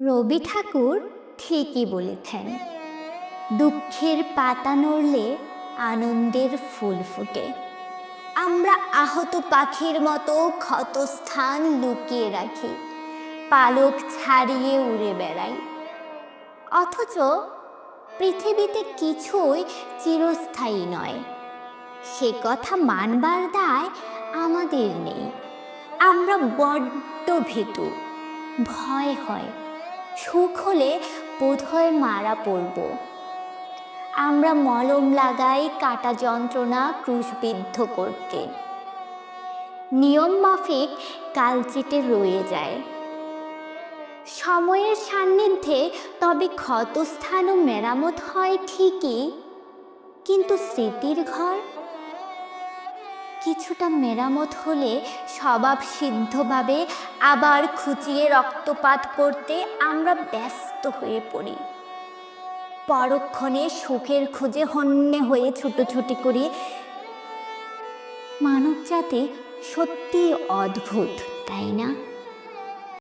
রবি ঠাকুর ঠিকই বলেছেন। দুঃখের পাতা নড়লে আনন্দের ফুল ফুটে। আমরা আহত পাখির মতো ক্ষতস্থান লুকিয়ে রাখি, পালক ছাড়িয়ে উড়ে বেড়াই। অথচ পৃথিবীতে কিছুই চিরস্থায়ী নয়, সে কথা মানবার দায় আমাদের নেই। আমরা বড্ড ভীতু, ভয় হয় সুখ হলে বোধহয় মারা পড়ব। আমরা মলম লাগাই, কাটা যন্ত্রণা ক্রুশবিদ্ধ করতে। নিয়ম মাফিক কালচিটে রয়ে যায়। সময়ের সান্নিধ্যে তবে ক্ষতস্থানও মেরামত হয় ঠিকই, কিন্তু স্মৃতির ঘর? কিছুটা মেরামত হলে স্বভাব সিদ্ধভাবে আবার খুঁচিয়ে রক্তপাত করতে আমরা ব্যস্ত হয়ে পড়ি। পরক্ষণে সুখের খোঁজে হন্যে হয়ে ছুটোছুটি করি। মানব জাতি সত্যি অদ্ভুত, তাই না?